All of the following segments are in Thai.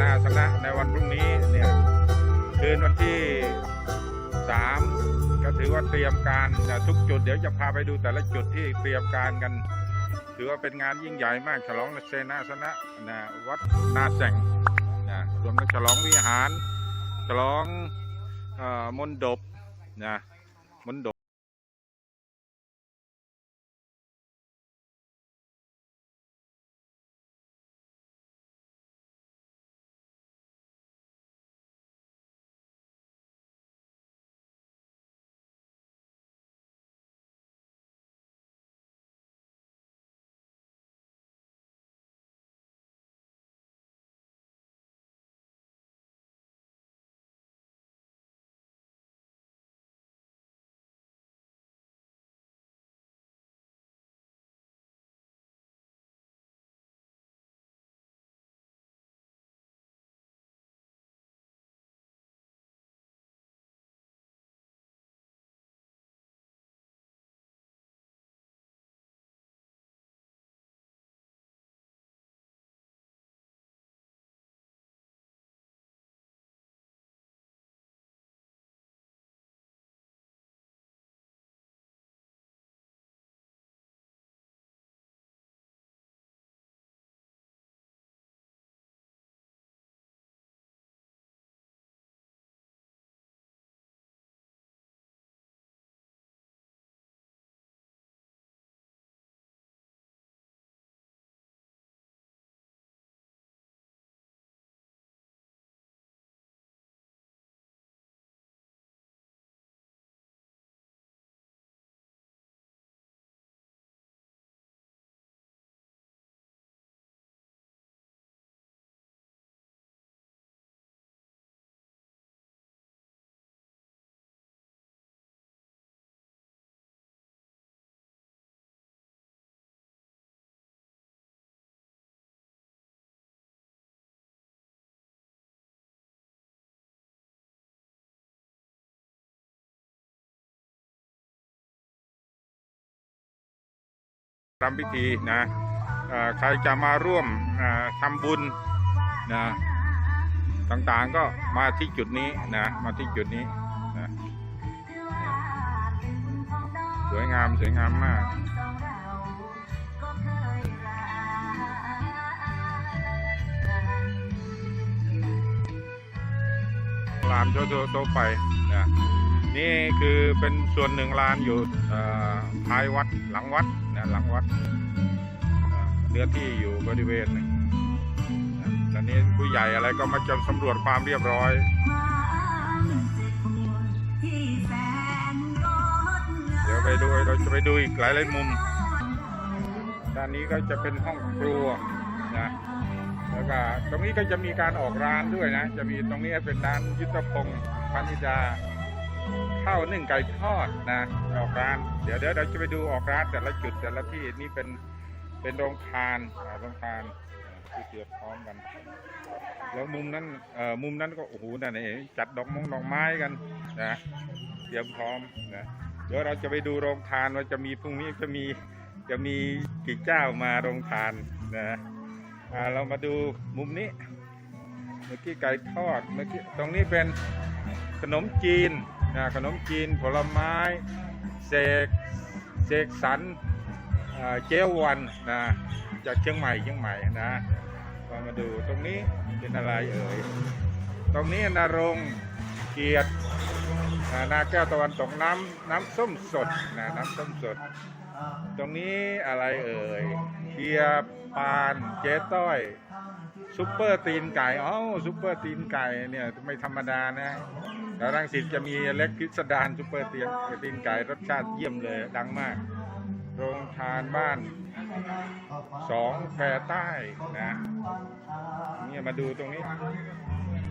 นาสนะในวันพรุ่งนี้เนี่ยคืนวันที่สามก็ถือว่าเตรียมการทุกจุดเดี๋ยวจะพาไปดูแต่ละจุดที่เตรียมการกัน ถือว่าเป็นงานยิ่งใหญ่มากฉลองเสนาสนะนะวัดนาแสงนะรวมทั้งฉลองวิหาร ฉลองอมนดบนะมนดบ ทำพิธีนะใครจะมาร่วมทำบุญนะต่างๆก็มาที่จุดนี้นะมาที่จุดนี้นะสวยงามสวยงามมากลานโตโตโไปนะนี่คือเป็นส่วนหนึ่งลานอยู่ท้ายวัดหลังวัด หลังวัดเนื้อที่อยู่บริเวณหนึ่งตอนนี้ผู้ใหญ่อะไรก็มาจะสำรวจความเรียบร้อยเดี๋ยวไปดูเราจะไปดูอีกหลายหลายมุมด้านนี้ก็จะเป็นห้องครัวนะแล้วก็ตรงนี้ก็จะมีการออกร้านด้วยนะ จะมีตรงนี้เป็นร้านยุทธพงศ์พันิดา ข้าวนึ่งไก่ทอดนะออกร้าน เดี๋ยวเดี๋ยวเราจะไปดูออกร้านแต่ละจุดแต่ละที่นี่เป็นเป็นโรงทานโรงทานที่เตรียมพร้อมกัน แล้วมุมนั้นเอ่อมุมนั้นก็โอ้โหนั่นเองจัดดอกมงดอกไม้กันนะเตรียมพร้อมนะเดี๋ยวเราจะไปดูโรงทานว่าจะมีพรุ่งนี้จะมีจะมีกี่เจ้ามาโรงทานนะอ่าเรามาดูมุมนี้ เมื่อกี้ไก่ทอดเมื่อกี้ตรงนี้เป็นขนมจีน นะขนมจีนผลไม้เสกเสกสรรอ่าเจวันนะจากเชียงใหม่เชียงใหม่นะก็มาดูตรงนี้เป็นอะไรเอ่ยตรงนี้นารงเกียรตินาแก้วตะวันตกน้ำน้ำส้มสดนะน้ำส้มสด ตรงนี้อะไรเอ่ยเชียร์ปานเจ๊ต้อยซุปเปอร์ตีนไก่อ๋อซุปเปอร์ตีนไก่เนี่ยไม่ธรรมดานะ แล้วรังสิตจะมีเล็กพิสดารซุปเปอร์ตีนตีนไก่รสชาติเยี่ยมเลยดังมาก โรงทานบ้านสองแพรใต้นะเนี่ยมาดูตรงนี้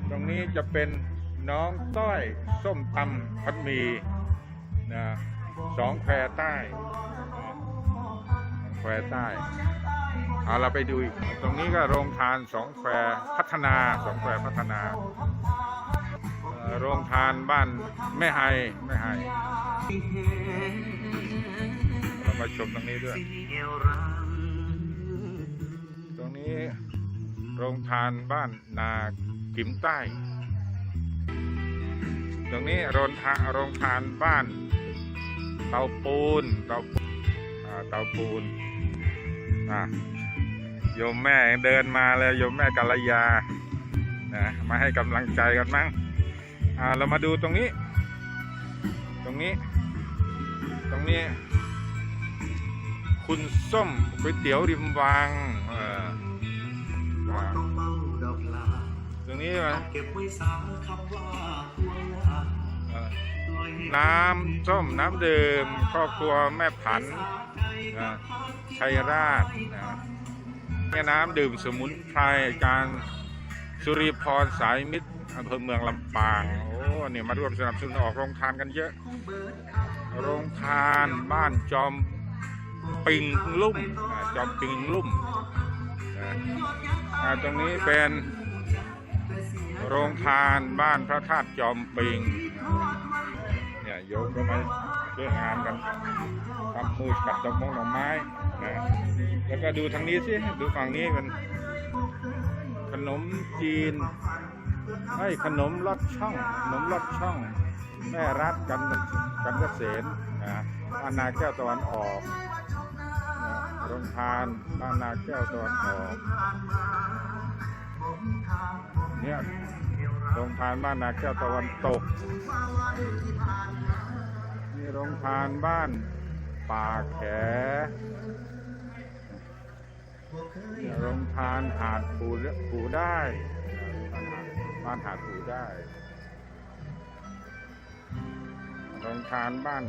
ตรงนี้จะเป็นน้องต้อยส้มตำพัดมีนะสองแพรใต้แควใต้เอาเราไปดูอีก ตรงนี้ก็โรงทานสองแควพัฒนาสองแควพัฒนา โรงทานบ้านแม่ไฮแม่ไฮเรามาชมตรงนี้ด้วย ตรงนี้โรงทานบ้านนากิมใต้ ตรงนี้โรงทานโรงทานบ้าน เตาปูนเตาปูนอ่าเตาปูนอะโยมแม่เดินมาเลยโยมแม่กัลยานะมาให้กำลังใจกันมั้ง อ่าเรามาดูตรงนี้ ตรงนี้ ตรงนี้ คุณส้มก๋วยเตี๋ยวริมวังเอออ่าต้องเมาดอกลาตรงนี้มันเก็บไว้สาคำว่าห่วงลาเอ่อปล่อยให้น้ำส้มน้ำดื่มครอบครัวแม่ผันนะชัยราชนะเนี่ยน้ำดื่มสมุนไพรอาจารย์สุริพรสายมิตรอำเภอเมืองลำปางโอ้เนี่ยมาร่วมสนับสนุนออกโรงทานกันเยอะ โรงทานบ้านจอมปิงลุ่มจอมปิงลุ่มตรงนี้เป็นโรงทานบ้านพระธาตุจอมปิงเนี่ยโยมก็มาช่วยงานกันทำมือขัดดอกมงดอกไม้นะแล้วก็ดูทางนี้สิดูฝั่งนี้มันขนมจีน ไอ้ขนมลอดช่องขนมลอดช่อง แม่รัดกันกันเกษมนะบ้านนาแก้วตะวันออกนะโรงทานบ้านนาแก้วตะวันออกเนี่ยโรงทานบ้านนาแก้วตะวันตกนี่โรงทานบ้านป่าแขนี่โรงทานหาดปูปูได้ บ้านหาดปูได้โรงทานบ้าน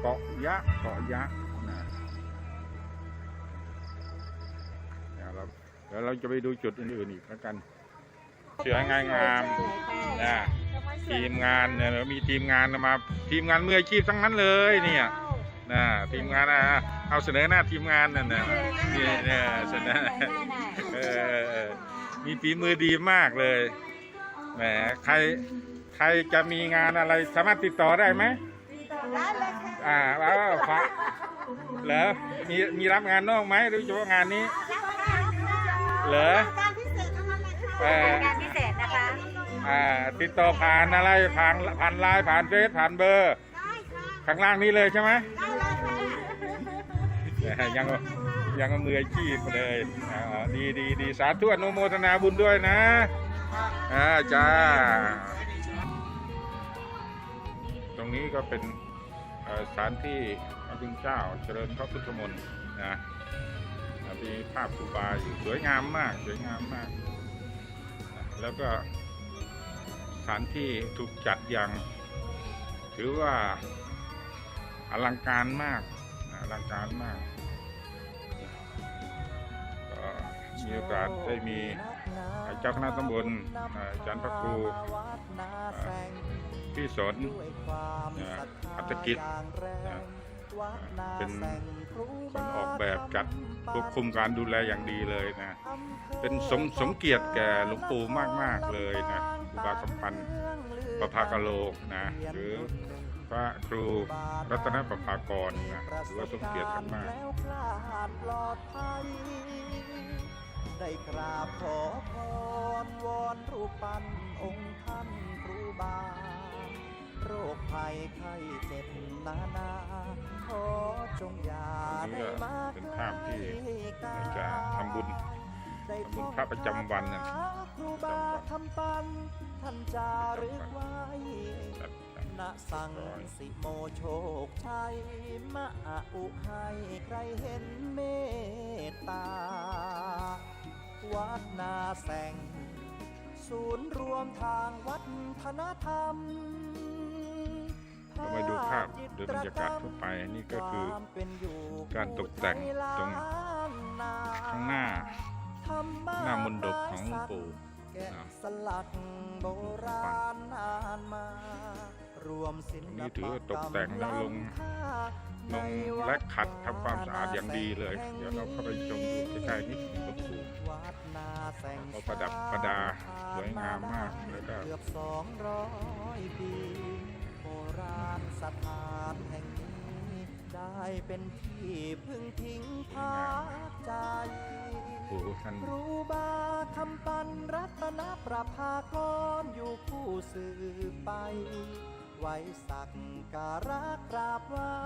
เกาะยะเกาะยะนะเดี๋ยวเราเดี๋ยวเราจะไปดูจุดอื่นๆอีกแล้วกัน เสืองานงามนะทีมงานเนี่ยเรามีทีมงานมา ทีมงานมืออาชีพทั้งนั้นเลยเนี่ยนะทีมงานอะเอาเสนอหน้าทีมงานนั่นนะนี่เนี่ยเสนอเออ มีฝีมือดีมากเลยแหมใครใครจะมีงานอะไรสามารถติดต่อได้ไหมได้เลยค่ะอ่าแล้วฝากเหรอมีมีรับงานนอกไหมหรือเฉพาะงานนี้เหรอ การพิเศษเท่านั้นเลยค่ะเออการพิเศษนะคะ อ่าติดต่อผ่านอะไรผ่านผ่านไลน์ผ่านเฟซผ่านเบอร์ ได้ค่ะข้างล่างนี้เลยใช่ไหมได้เลยค่ะแหมยัง ยังมืออาชีพเลยอ่าดีดีดีสาธุอนุโมทนาบุญด้วยนะอ่าจ้า ตรงนี้ก็เป็นสถานที่พระคุณเจ้าเจริญพระพุทธมนต์นะมีภาพครูบาอยู่สวยงามมากสวยงามมาก แล้วก็สถานที่ถูกจัดอย่างถือว่าอลังการมากอลังการมาก มีโอกาสได้มีเจ้าคณะตำบลอาจารย์พระครูพี่สนอัตกิจเป็นคนออกแบบจัดควบคุมการดูแลอย่างดีเลยนะ เป็นสมสมเกียรติแก่หลวงปู่มาก ๆ เลยนะครูบาคำพันธ์ประภากโลกนะหรือพระครูรัตนประภากรนะถือว่าสมเกียรติกันมาก ได้กราบขอพรวอนรูปปั้นองค์ท่านครูบา โรคภัยไข้เจ็บนานาขอจงอย่าได้มาเป็นภาพที่ใกากจะทำบุญได้ทำบุญพระประจำวันน่ะครูบาคำปันท่านจารึกไว้ณสังสิโมโชคชัยมาอุให้ใครเห็นเมต แสง ศูนย์รวมทางวัฒนธรรมเรามาดูภาพโดยบรรยากาศทั่วไปนี่ก็คือการตกแต่งตรงข้างหน้า หน้ามนดบของหลวงปู่แกะสลักโบราณนานมารวมศิลนี่ปถือว่าตกแต่งแล้วลงลงและขัดทำความสะอาดอย่างดีเลย เดี๋ยวเราเข้าไปชมดูใกล้ๆนิดหนึ่ง เขาประดับประดาสวยงามมากแล้วก็เกือบสองร้อยปีโบราณสถานแห่งนี้ได้เป็นที่พึ่งพิงพาใจโหท่านครูบาคำปันรัตนประภากรอยู่คู่สืบไป ไว้สักการะกราบไหว้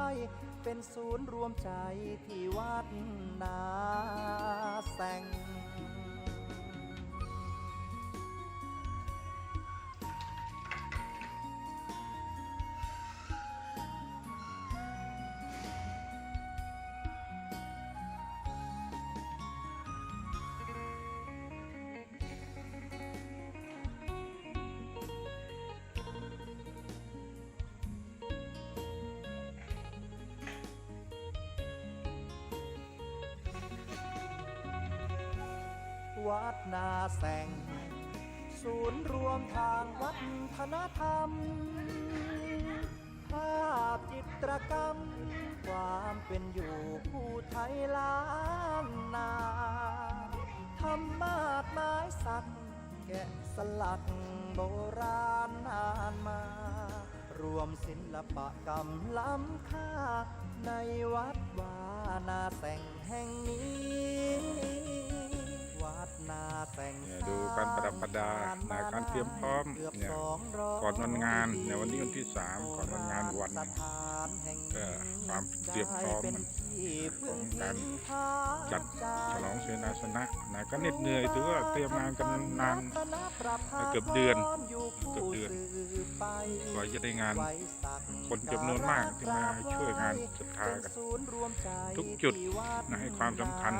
เป็นศูนย์รวมใจที่วัดนาแสง วัดนาแสง ศูนย์รวมทางวัฒนธรรม ภาพจิตรกรรม ความเป็นอยู่ผู้ไทยล้านนาธรรมาดไม้สัก แกะสลักโบราณนานมา รวมศิลปกรรมล้ำค่า ในวัดวานาแสงแห่งนี้ ดนาแสงเนี่ยดูการประดับประดานะการเตรียมพร้อมเนี่ยก่อนวันงานในวันนี้วันที่สามก่อนวันงานวันหนึ่งก็ความเตรียมพร้อมมัน ของการจัดฉลองเสนาสนะนะก็เหน็ดเหนื่อยถือว่าเตรียมงานกันนานเกือบเดือนเกือบเดือนกว่าจะได้งานคนจำนวนมากที่มาช่วยงานศรัทธากันทุกจุดนะให้ความสำคัญ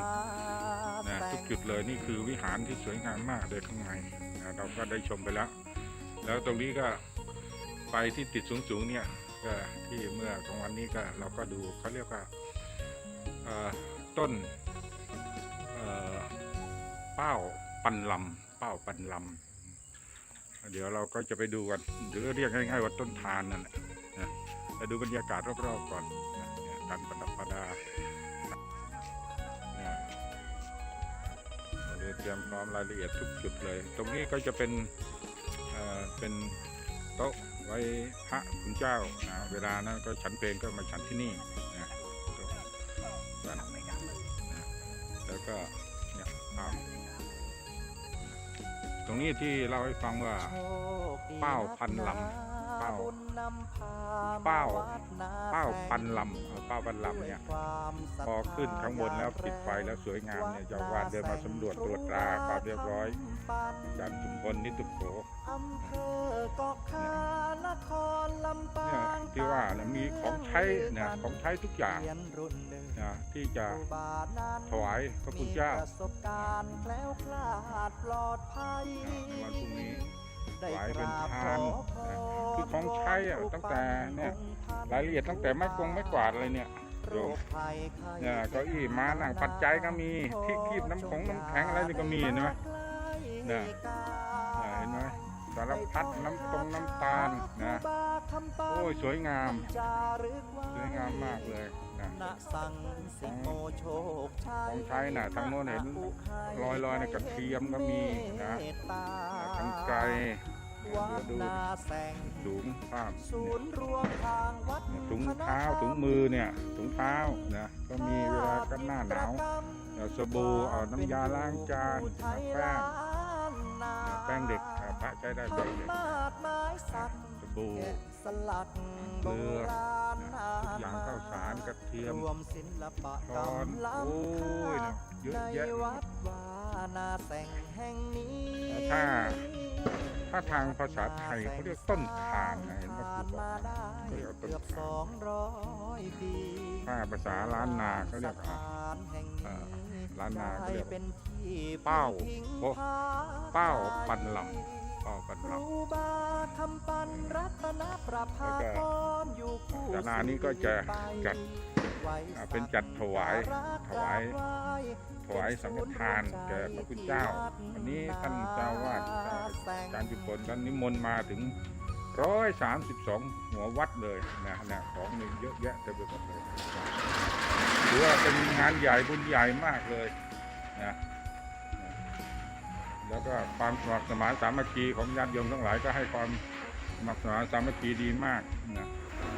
นะทุกจุดเลยนี่คือวิหารที่สวยงามมากเลยข้างในนะเราก็ได้ชมไปแล้ว แล้วตรงนี้ก็ไฟที่ติดสูงๆเนี่ยก็ที่เมื่อกลางวันนี้ก็เราก็ดูเขาเรียกว่า ต้นเป้าปันลำเป้าปันลำเดี๋ยวเราก็จะไปดูกันหรือเรียกง่ายๆว่าต้นทานนั่นแหละนะไปดูบรรยากาศรอบๆก่อนการประดับประดาเราเตรียมพร้อมรายละเอียดทุกจุดเลย ตรงนี้ก็จะเป็นเเป็นโต๊ะไว้พระคุณเจ้านะเวลานั้นก็ฉันเพลงก็มาฉันที่นี่ แล้วก็เนี่ยอ้าวตรงนี้ที่เล่าให้ฟังว่า เป้าพันลำเป้าเป้าเป้าพันลำเออเป้าพันลำเนี่ยพอขึ้นข้างบนแล้วปิดไฟแล้วสวยงามเนี่ยเจ้าอาวาดเดินมาสำรวจตรวจตราความเรียบร้อยอาจารย์ชุมพลนิตุโขอำเภอกอกคานครลำปาเนี่ยงที่ว่าเนี่ยมีของใช้เนี่ยของใช้ทุกอย่างเรีย นรุ่นหนึ่งนะที่จะครูบานั้นถวายพระคุณเจ้ามีประสบการณ์แคล้วคลาดปลอดภัยในวันพรุ่งนี้ได้ถวายเป็นกรบทานขอพรนะคือของใช้อะตั้งแต่เนี่ยรายละเอียดตั้งแต่ไม้กงไม้กวาดอะไรเนี่ยโรโยมคภัยไข้เนี่ยเก้าอี้ม้านั่งปัจจัยก็มีที่คีบน้ำของน้ำแข็งอะไรนี่ก็มีเห็นไหมเนี่ยอ่าเห็นไหมสารพัดน้ำตรงน้ำตาลนะ โอ้ยสวยงาม สวยงามมากเลยนะณสั่งสิโมโชคชัยของใช้น่ะทางโน้นเห็นลอยๆในกระเทียมก็มีนะเมตตาทั้งไกลวัดเดี๋ยวดูนาแสงถุงภาพศูนย์รวมทางวัดถุงเท้าถุงมือเนี่ยถุงเท้านะก็มีเวลากันหน้าหนาวเอาสบู่เอาน้ำยาล้างจานเอาแป้งแป้งเด็กอ่าพระใช้ได้แป้งเด็กมาดไม้สักสบู่แกะ สลักเกลือโบราณนะทุกอย่างข้าวสารกระเทียมรวมศิลปะกช้รอรนมล้โอ้ยำนะเยอะในแยะวัดวานาแสงแห่งนี้ถ้าถ้าทางภาษาไทยเขาเรียกต้นทานนะเห็นไหมครูบอกมาได้เขาเรียกว่าต้นเกือบทานสองร้อยปีถ้าภาษาล้านนาเขาเรียกสอะถานแห่งเอ่นี้อล้านนาเขาเรียกได้เป็นที่เป้าพิงโอ้พาเป้าปันลำ เป้าปันคลรูบาคำปันรัตนประภาแล้วกก็รอยู่คู่ศาลานี้ก็จะจัดไว้อ่าเป็นจัดถวายถวายถวายสังฆทานแก่พระคุณเจ้าวันนี้ท่านเจ้าวาดอาจารย์จุพลท่านนิมนต์มาถึงร้อยสามสิบสองหัววัดเลยนะนะของมีเยอะแยะเต็มไปหมดเลยถือว่าเป็นงานใหญ่บุญใหญ่มากเลยนะนะ แล้วก็ความสมัครสมานสามัคคีของญาติโยมทั้งหลายก็ให้ความสมัครสมานสามัคคีดีมากนะ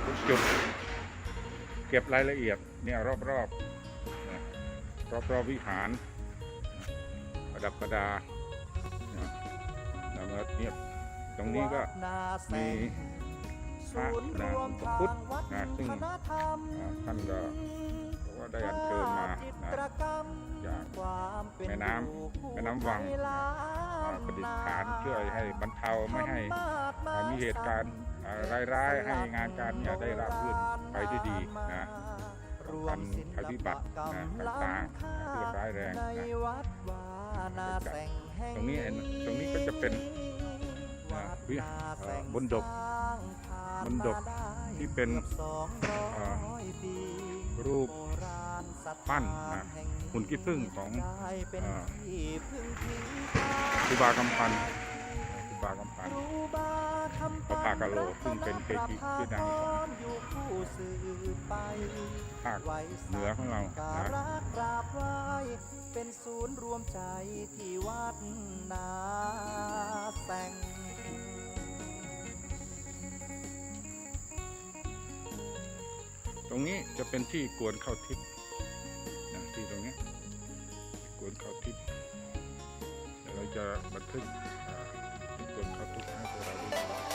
ทุกจุดเก็บรายละเอียดเนี่ยรอบๆนะรอบๆวิหารประดับประดานะแล้วก็เนี่ยตรงนี้ก็มีพระนะพระพุทธนะซึ่งท่านก็ กว่าได้อัญเชิญมาจินะตรกรรมจากแม่น้ำแม่น้ำวังประดิษฐานเพื่อให้บรรเทาไม่ให้มีเหตุการณ์ร้ายๆให้งานการเนี่ยได้ราบรื่นไปได้ดีนะกันภัยพิบัตินะต่างๆที่ร้ายแรงนะตรงนี้เห็นตรงนี้ก็จะเป็นวัดวินาแสงบนดกบนดกที่เป็นร้อยอ่าปีรู ปโบราณสถาปั้นนะแห่งหุ่นขี้ผึ้งของได้เป็นอ่าที่พึ่งพิงทางครูบากำพันครูบากำพันครูบาคำพระพากะโลซึ่งเป็นเกจิชื่อดังของอยู่ผู้สืบไปภาคเหนือของเราการนะรักกราบไหว้เป็นศูนย์รวมใจที่วัดนาแสงตรงนี้จะเป็นที่กวนเข้าทิพย์ บันทึกที่กคนเข้าทิพย์ให้พวกเราด้ดู